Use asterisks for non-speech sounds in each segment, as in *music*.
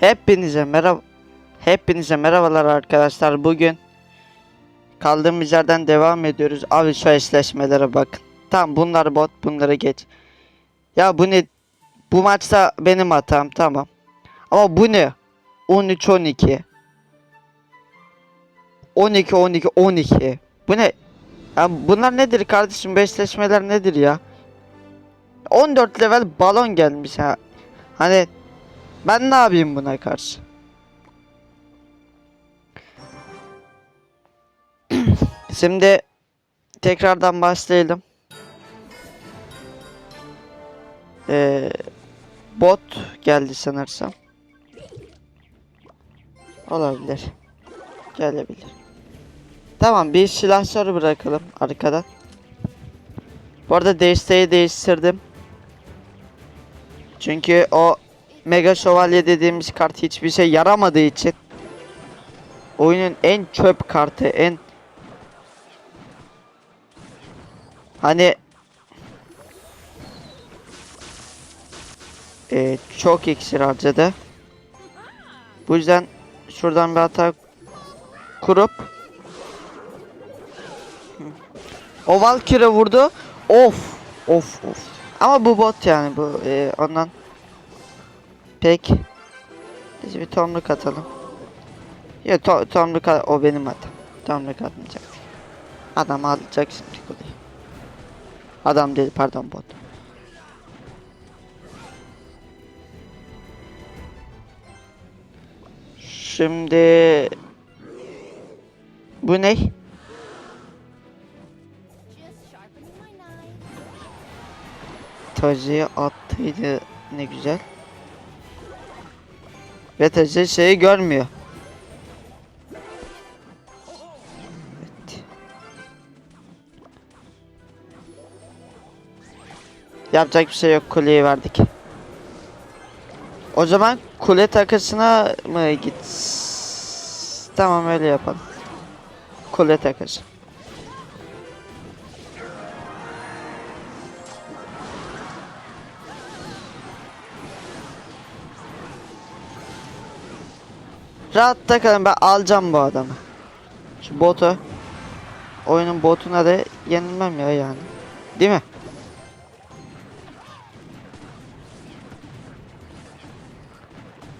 Hepinize merhaba. Hepinize merhabalar arkadaşlar. Bugün kaldığımız yerden devam ediyoruz. Abi şu eşleşmelere bakın. Tamam bunlar bot, bunları geç. Ya bu ne? Bu maçta benim hatam tamam. Ama bu ne? 13 12. 12 12 12. Bu ne? Ya bunlar nedir kardeşim? Bu eşleşmeler nedir ya? 14 level balon gelmiş ha. Hani ben ne yapayım buna karşı? *clears throat* Şimdi tekrardan başlayalım. Ee, bot geldi sanırsam. Olabilir. Gelebilir. Tamam bir silahları bırakalım arkadan. Bu arada desteği değiştirdim. Çünkü o Mega Şövalye dediğimiz kart hiçbir şey yaramadığı için oyunun en çöp kartı, en hani e, çok iksir harcadı. Bu yüzden şuradan bir hata kurup o Valkyrie vurdu. Of, of, of. Ama bu bot yani bu e, ondan pek biz bir tomruk atalım. Ya to tomruk o benim hatam. Tomruk atmayacak. Adam alacak şimdi kuleyi. Adam değil pardon bot. Şimdi bu ne? Tacı'ya attıydı ne güzel. Ve Tacı şeyi görmüyor. Evet. Yapacak bir şey yok kuleyi verdik. O zaman kule takısına mı git? Tamam öyle yapalım. Kule takısı. Rahatta kalın ben alacağım bu adamı. Şu botu. Oyunun botuna da yenilmem ya yani. Değil mi?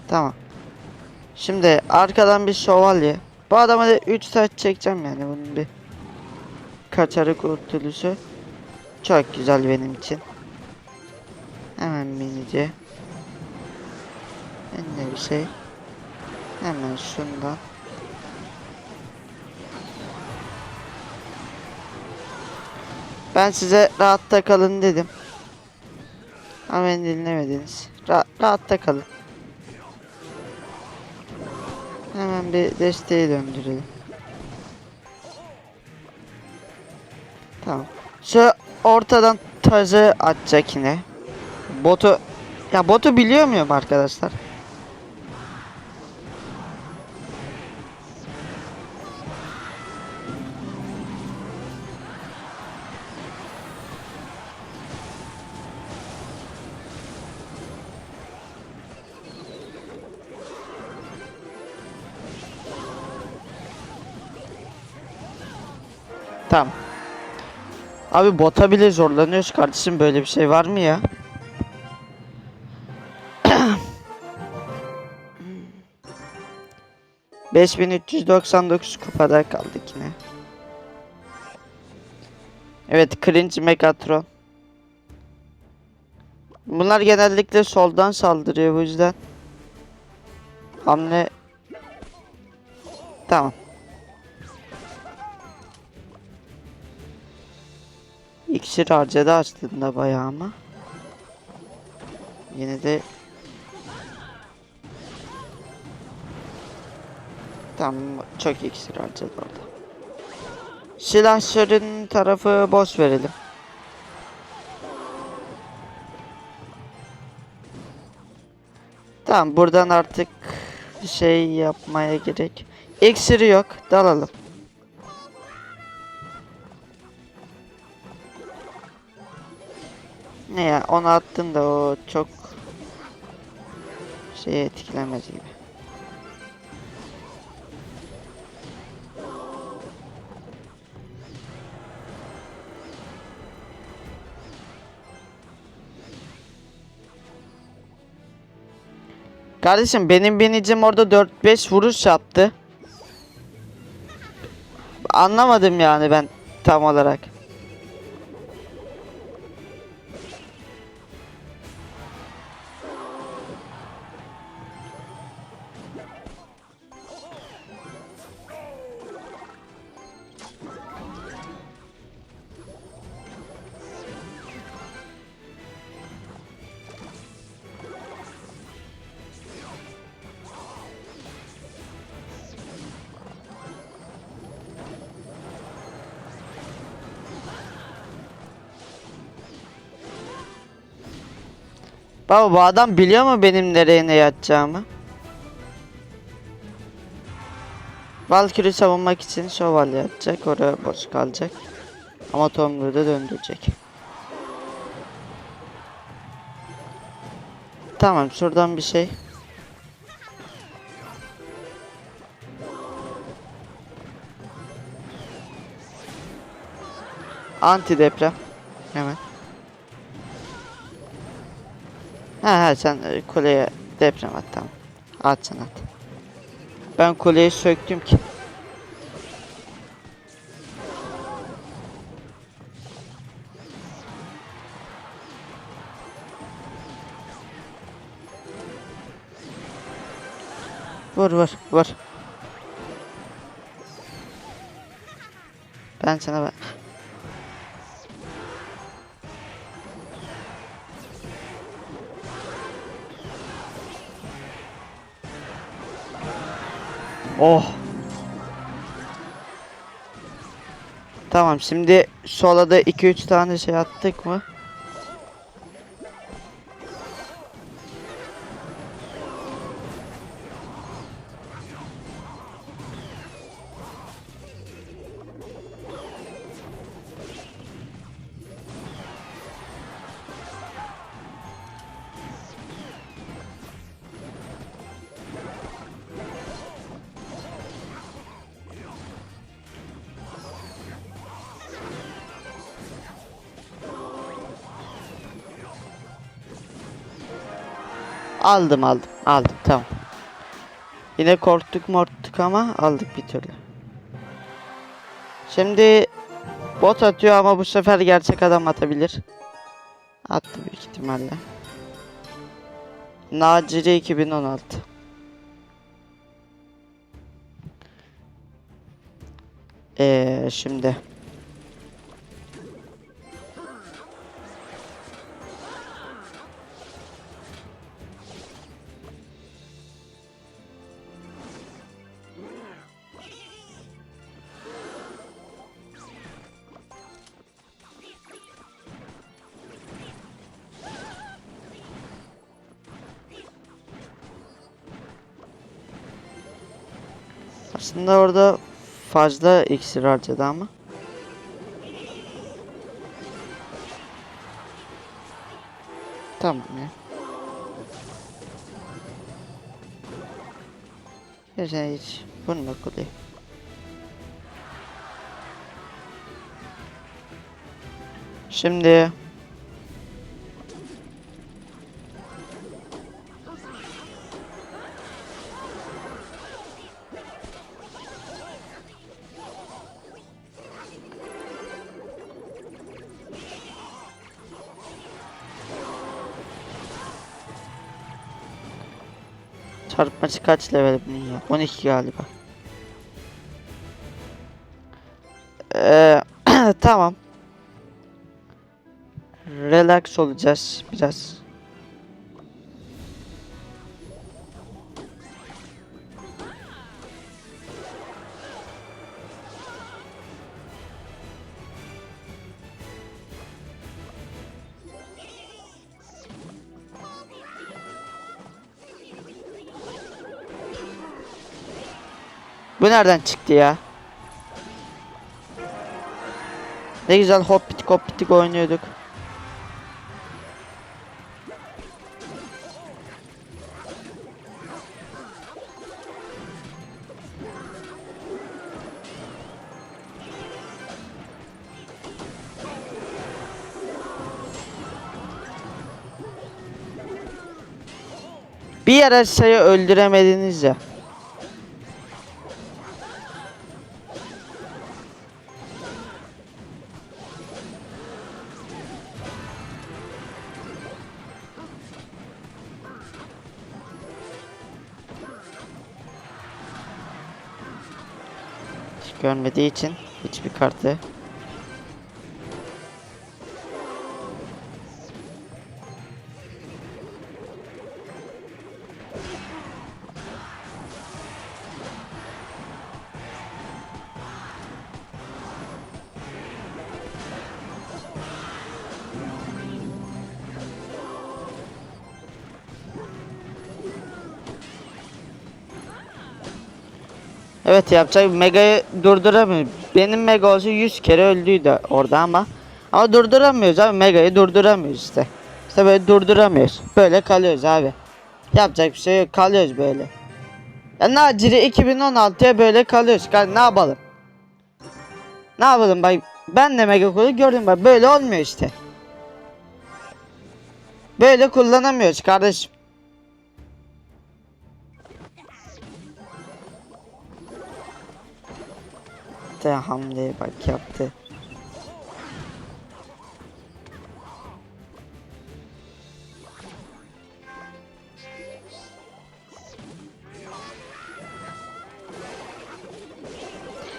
Tamam. Şimdi arkadan bir şövalye. Bu adama da 3 saat çekeceğim yani bunun bir kaçarı kurtuluşu. Çok güzel benim için. Hemen minice. Ne bir şey. Hemen şundan. Ben size rahatta kalın dedim. Ama beni dinlemediniz. Ra rahatta kalın. Hemen bir desteği döndürelim. Tamam. Şu ortadan tazı atacak yine. Botu ya botu biliyor muyum arkadaşlar? Abi bota bile zorlanıyoruz kardeşim böyle bir şey var mı ya? *clears throat* ...5399 kupada kaldık yine. Evet cringe Megatron. Bunlar genellikle soldan saldırıyor bu yüzden. Hamle... Tamam. İksir harcadı aslında bayağı ama. Yine de Tamam çok iksir harcadı orada. Silahların tarafı boş verelim. Tamam buradan artık bir şey yapmaya gerek. İksiri yok dalalım. Ne ya onu attın da o çok şeye etkilemez gibi. Kardeşim benim binicim orada 4-5 vuruş yaptı. Anlamadım yani ben tam olarak. Baba bu adam biliyor mu benim nereye ne yatacağımı? Valkyrie savunmak için şövalye yapacak. Oraya boş kalacak. Ama Tomru'yu da döndürecek. Tamam şuradan bir şey. Anti deprem. Hemen. Ha ha sen e, kuleye deprem at tamam. At sen at. Ben kuleyi söktüm ki. Vur vur vur. Ben sana ben. Oh. Tamam şimdi sola da 2-3 tane şey attık mı? Aldım aldım aldım tamam. Yine korktuk morttuk ama aldık bir türlü. Şimdi bot atıyor ama bu sefer gerçek adam atabilir. Attı büyük ihtimalle. Naciri 2016. Eee şimdi. Aslında orada fazla iksir harcadı ama. Tamam ya. Sen hiç vurma kuleyi. Şimdi çarpmacı kaç level bunun ya? 12 galiba. Ee, *clears throat* tamam. Relax olacağız biraz. Bu nereden çıktı ya? Ne güzel hop bitik hop bitik oynuyorduk. Bir yaratığı öldüremediniz ya. Görmediği için hiçbir kartı Evet yapacak Mega'yı durduramıyor. Benim Mega olsa 100 kere öldüydü orada ama. Ama durduramıyoruz abi Mega'yı durduramıyoruz işte. İşte böyle durduramıyoruz. Böyle kalıyoruz abi. Yapacak bir şey yok kalıyoruz böyle. Ya Naciri 2016'ya böyle kalıyoruz. Ka- Ne yapalım? Ne yapalım bak ben de Mega kolu gördüm bak böyle olmuyor işte. Böyle kullanamıyoruz kardeşim. De hamleye bak yaptı.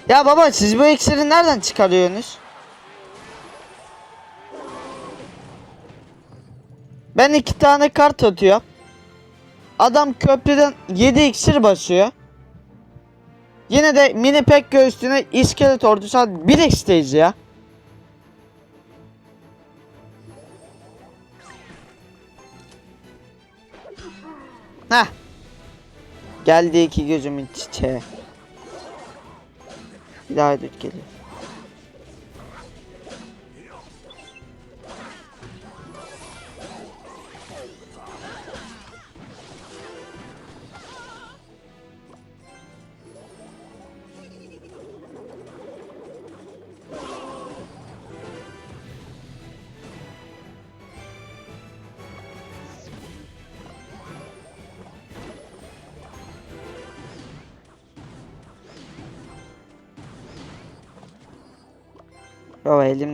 Ya baba siz bu iksiri nereden çıkarıyorsunuz? Ben iki tane kart atıyorum. Adam köprüden 7 iksir basıyor. Yine de mini pek göğsüne iskelet ordusu al- bir x'teyiz ya. Heh. Geldi iki gözümün çiçeği. Bir daha düt geliyor.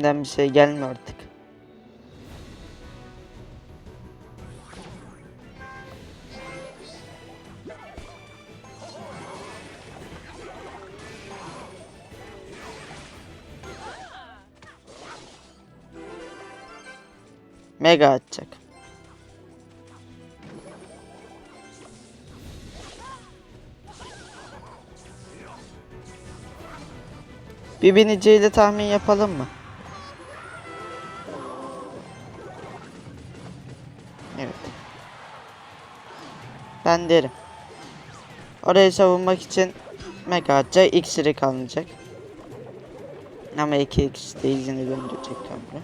Elimden bir şey gelmiyor artık. Mega atacak. Bir biniciyle tahmin yapalım mı? Ben derim. Orayı savunmak için Mega atacak. X'iri kalmayacak. Ama 2x de izini döndürecek tabii.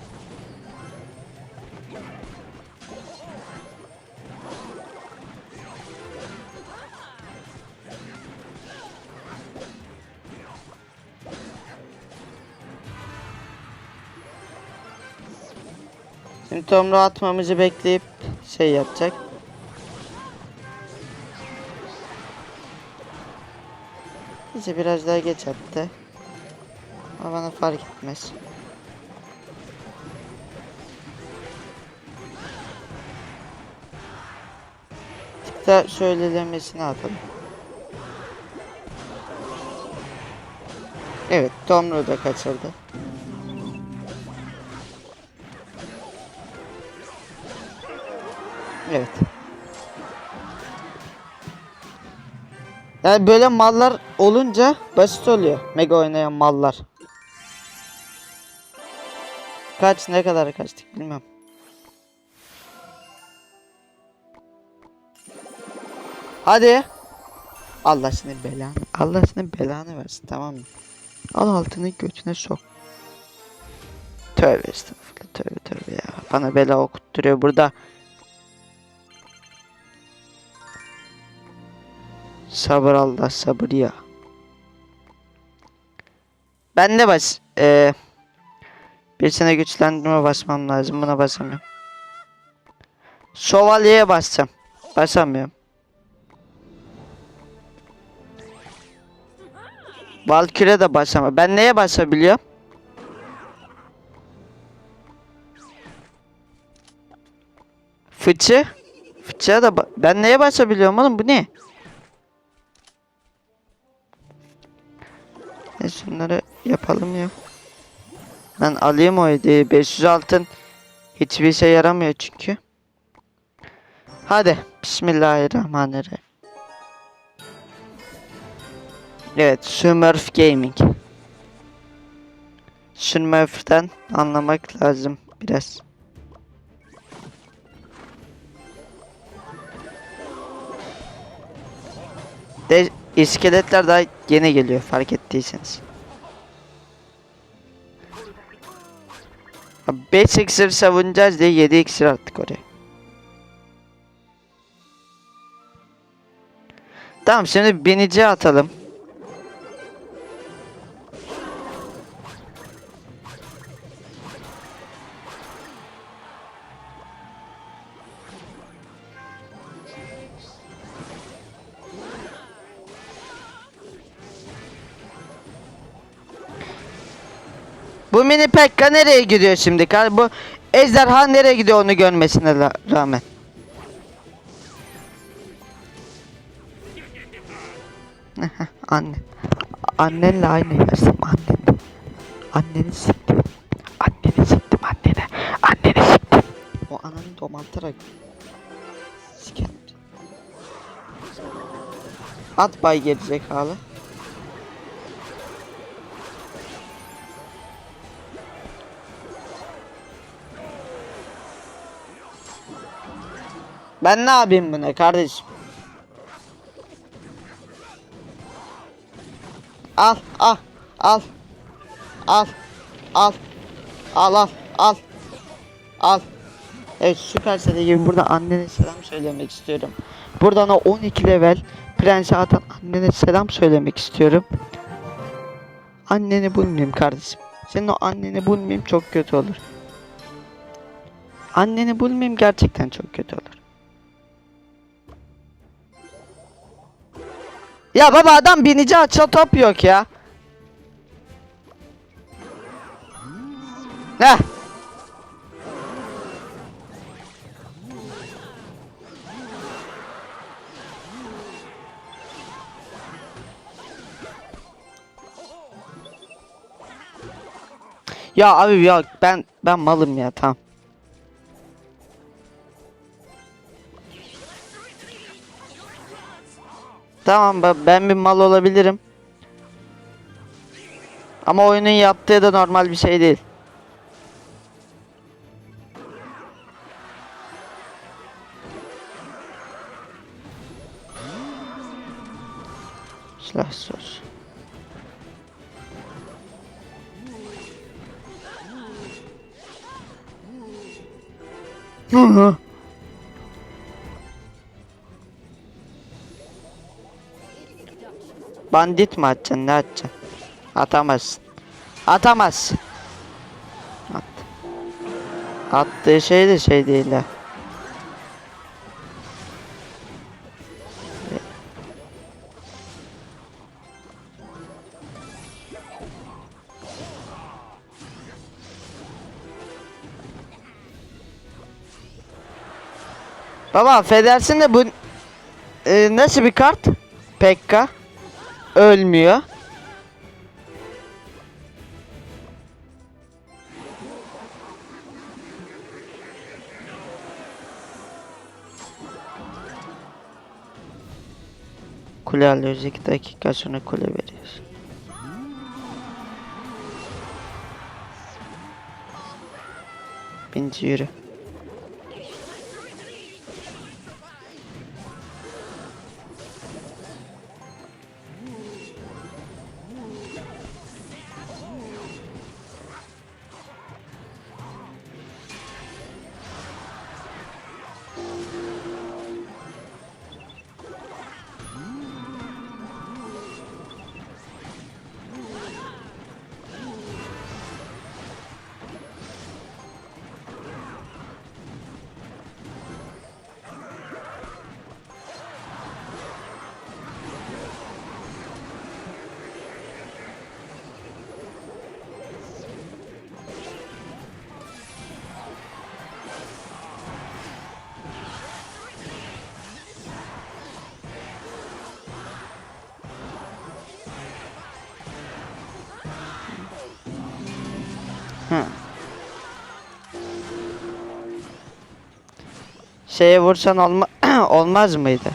Şimdi tomru atmamızı bekleyip şey yapacak. Neyse biraz daha geç attı. Ama bana fark etmez. Tık da söylelemesini atalım. Evet, Tomru da kaçırdı. Yani böyle mallar olunca basit oluyor. Mega oynayan mallar. Kaç ne kadar kaçtık bilmem. Hadi. Allah senin belanı. Allah senin belanı versin tamam mı? Al altını götüne sok. Tövbe estağfurullah tövbe tövbe ya. Bana bela okutturuyor burada. Sabır Allah sabır ya. Ben de bas. Ee, bir sene güçlendirme basmam lazım. Buna basamıyorum. Şövalyeye bassam. Basamıyorum. Valkyrie de basamıyorum. Ben neye basabiliyorum? Fıçı. Fıçıya da ben neye basabiliyorum oğlum bu ne? Şunları yapalım ya. Ben alayım o hediyeyi. 500 altın hiçbir şey yaramıyor çünkü. Hadi. Bismillahirrahmanirrahim. Evet. Smurf Gaming. Smurf'ten anlamak lazım biraz. De iskeletler daha yeni geliyor fark ettiyseniz. 5 iksir savunacağız diye 7 iksir attık oraya. Tamam şimdi binici atalım. Mini Pekka nereye gidiyor şimdi? Bu ejderha nereye gidiyor onu görmesine rağmen. *laughs* Anne. Annenle aynı yersin annen. Anneni siktim. Anneni siktim annene. Anneni siktim. O ananı domaltarak sikerim. At bay gerizekalı. Ben ne yapayım buna kardeşim? Al, al, al. Al. Al. Al, al, al. Al. Evet Süpersel gibi burada annene selam söylemek istiyorum. Buradan o 12 level prensi atan annene selam söylemek istiyorum. Anneni bulmayayım kardeşim. Senin o anneni bulmayayım çok kötü olur. Anneni bulmayayım gerçekten çok kötü olur. Ya baba adam binici açsa top yok ya. Heh. Ya abi ya ben ben malım ya tamam. Tamam ben, bir mal olabilirim. Ama oyunun yaptığı da normal bir şey değil. Silah. Hı hı. Bandit mi atacaksın ne atacaksın? Atamazsın. Atamazsın. At. Attığı şey de şey değil ha. Baba affedersin de bu e, nasıl bir kart? Pekka ölmüyor. Kule alıyoruz 2 dakika sonra kule veriyoruz. Binci yürü. Şeye vursan olma *clears throat* olmaz mıydı?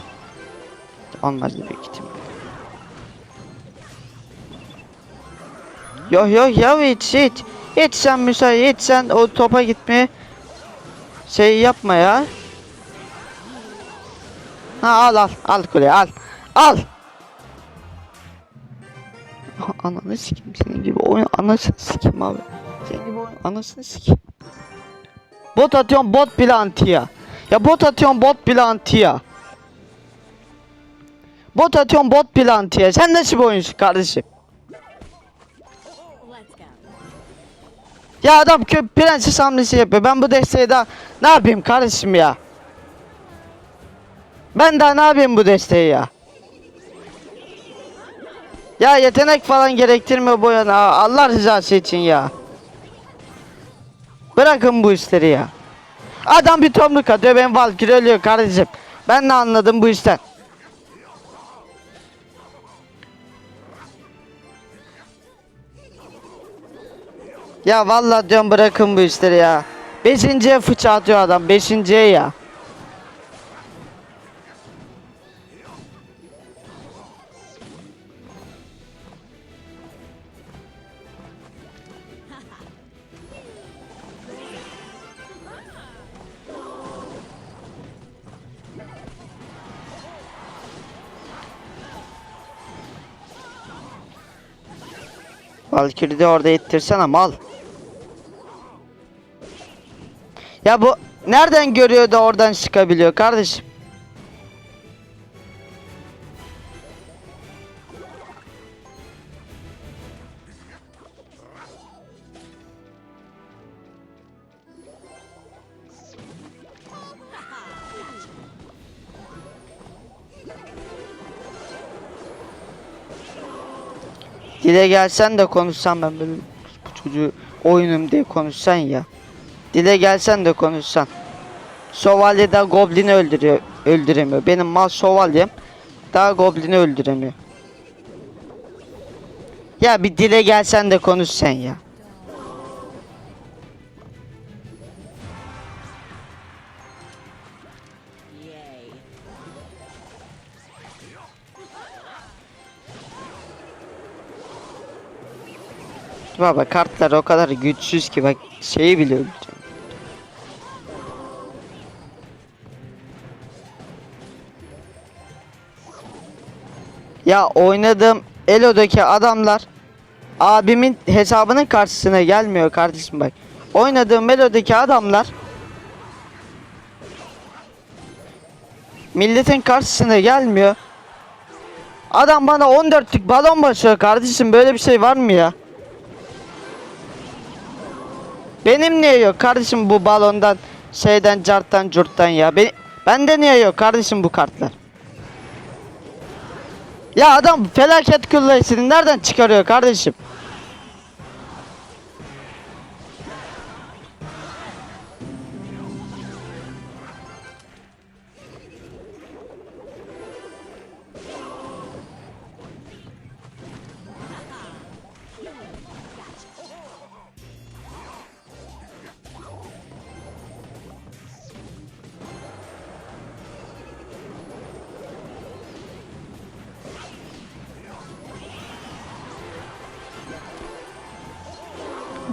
Olmazdı büyük ihtimal. Yok yok ya hiç hiç. Hiç sen müsaade hiç sen o topa gitmeye şey yapma ya. Ha al al al kuleye al. Al. *laughs* Ananı sikeyim senin gibi oyun anasını sikeyim abi. Senin gibi oyun anasını sikeyim. Bot atıyorum bot bile anti ya. Ya bot atıyorum bot bile anti ya. Bot atıyorum bot bile anti ya. Sen nasıl bir oyuncusun kardeşim? Ya adam kö prenses hamlesi yapıyor. Ben bu desteği daha ne yapayım kardeşim ya? Ben daha ne yapayım bu desteği ya? Ya yetenek falan gerektirmiyor bu yana. Allah rızası için ya. Bırakın bu işleri ya. Adam bir tomruk atıyor ben Valkyrie ölüyor kardeşim. Ben ne anladım bu işten? Ya vallahi diyorum bırakın bu işleri ya. Beşinciye fıça atıyor adam. Beşinciye ya. Valkyrie de orada ittirsene mal. Ya bu nereden görüyor da oradan çıkabiliyor kardeşim? Dile gelsen de konuşsan ben böyle bu çocuğu oyunum diye konuşsan ya. Dile gelsen de konuşsan. Şövalye daha goblini öldürüyor, öldüremiyor. Benim mal şövalyem daha goblini öldüremiyor. Ya bir dile gelsen de konuş sen ya. Baba kartlar o kadar güçsüz ki bak şeyi bile öldürüyor. Ya oynadığım Elo'daki adamlar abimin hesabının karşısına gelmiyor kardeşim bak. Oynadığım Elo'daki adamlar milletin karşısına gelmiyor. Adam bana 14'lük balon basıyor kardeşim böyle bir şey var mı ya? Benim niye yok kardeşim bu balondan şeyden carttan curttan ya. Ben, bende niye yok kardeşim bu kartlar? Ya adam felaket kullayısını nereden çıkarıyor kardeşim?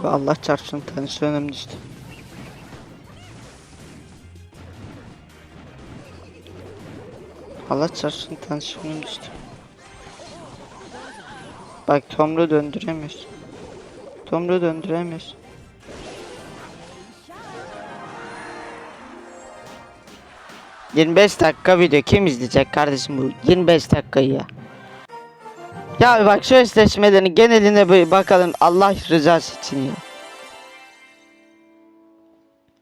Allah çarpsın tansiyonum düştü. Allah çarpsın tansiyonum düştü. Bak Tomru döndüremiyoruz. Tomru döndüremiyoruz. ...25 dakika video kim izleyecek kardeşim bu 25 dakikayı ya. Ya bak şu eşleşmelerin geneline bir bakalım Allah rızası için ya.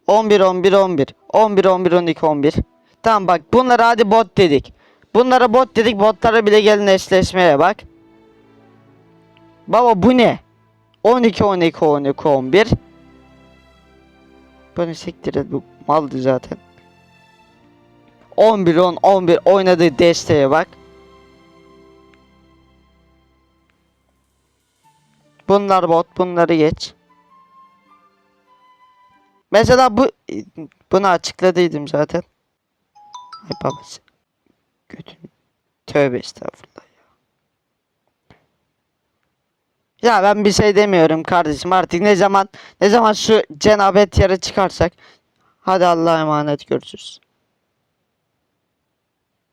11 11 11 11 11 12 11. Tamam bak bunlara hadi bot dedik. Bunlara bot dedik botlara bile gelin eşleşmeye bak. Baba bu ne? 12 12 12 11. Bunu siktir et bu maldı zaten. 11 10 11 oynadığı desteğe bak. Bunlar bot, bunları geç. Mesela bu bunu açıkladıydım zaten. Ay babası. Götün. Tövbe estağfurullah ya. Ya ben bir şey demiyorum kardeşim artık ne zaman ne zaman şu cenabet yere çıkarsak hadi Allah'a emanet görüşürüz.